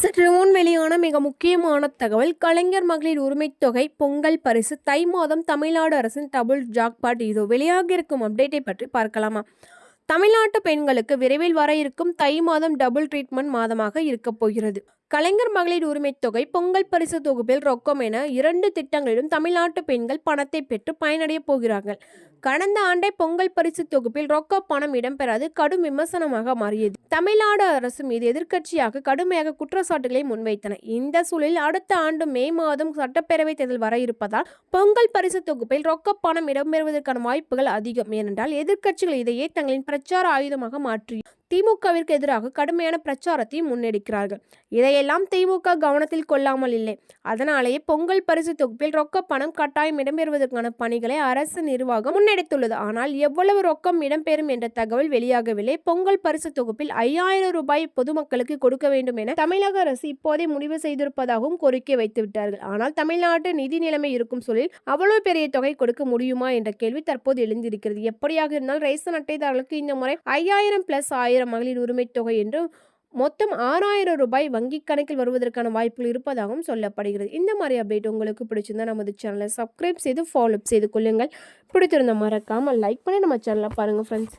சற்று முன் வெளியான மிக முக்கியமான தகவல் கலைஞர் மகளிர் உரிமைத் தொகை பொங்கல் பரிசு தை மாதம் தமிழ்நாடு அரசின் டபுள் ஜாக்பாட் இதோ வெளியாகியிருக்கும் அப்டேட்டை பற்றி பார்க்கலாமா? தமிழ்நாட்டு பெண்களுக்கு விரைவில் வர இருக்கும் தை மாதம் டபுள் ட்ரீட்மெண்ட் மாதமாக இருக்கப் போகிறது. கலைஞர் மகளிர் உரிமைத் தொகை பொங்கல் பரிசு தொகுப்பில் ரொக்கம் என இரண்டு திட்டங்களிலும் தமிழ்நாட்டு பெண்கள் பணத்தை பெற்று பயனடைய போகிறார்கள். கடந்த ஆண்டே பொங்கல் பரிசு தொகுப்பில் ரொக்க பணம் இடம்பெறாது கடும் விமர்சனமாக மாறியது. தமிழ்நாடு அரசு மீது எதிர்க்கட்சியாக கடுமையாக குற்றச்சாட்டுகளை முன்வைத்தன. இந்த சூழலில் அடுத்த ஆண்டு மே மாதம் சட்டப்பேரவைத் தேர்தல் வர இருப்பதால் பொங்கல் பரிசு தொகுப்பில் ரொக்க பணம் இடம்பெறுவதற்கான வாய்ப்புகள் அதிகம். ஏனென்றால் எதிர்க்கட்சிகள் இதையே தங்களின் பிரச்சார ஆயுதமாக மாற்றி திமுகவிற்கு எதிராக கடுமையான பிரச்சாரத்தையும் முன்னெடுக்கிறார்கள். இதையெல்லாம் திமுக கவனத்தில் கொள்ளாமல் இல்லை. அதனாலேயே பொங்கல் பரிசு தொகுப்பில் ரொக்க பணம் கட்டாயம் இடம்பெறுவதற்கான பணிகளை அரசு நிர்வாகம் முன்னெடுத்துள்ளது. ஆனால் எவ்வளவு ரொக்கம் இடம்பெறும் என்ற தகவல் வெளியாகவில்லை. பொங்கல் பரிசு தொகுப்பில் ஐயாயிரம் ரூபாய் பொதுமக்களுக்கு கொடுக்க வேண்டும் என தமிழக அரசு இப்போதே முடிவு செய்திருப்பதாகவும் கோரிக்கை வைத்துவிட்டார்கள். ஆனால் தமிழ்நாட்டு நிதி நிலைமை இருக்கும் சூழலில் அவ்வளவு பெரிய தொகை கொடுக்க முடியுமா என்ற கேள்வி தற்போது எழுந்திருக்கிறது. எப்படியாக இருந்தால் ரேசன் அட்டைதாரர்களுக்கு இந்த முறை ஐயாயிரம் பிளஸ் ஆயிரம் மகளிர் உரிமை தொகை என்று மொத்தம் ஆறாயிரம் ரூபாய் வங்கி கணக்கில் வருவதற்கான வாய்ப்புகள் இருப்பதாகவும் சொல்லப்படுகிறது. இந்த மாதிரி அப்டேட் உங்களுக்கு பிடிச்சிருந்தா நமது சேனலை சப்ஸ்கிரைப் செய்து ஃபாலோ செய்து கொள்ளுங்கள். பிடித்திருந்த மறக்காமல் லைக் பண்ணி நம்ம சேனலை பாருங்கள் ஃப்ரெண்ட்ஸ்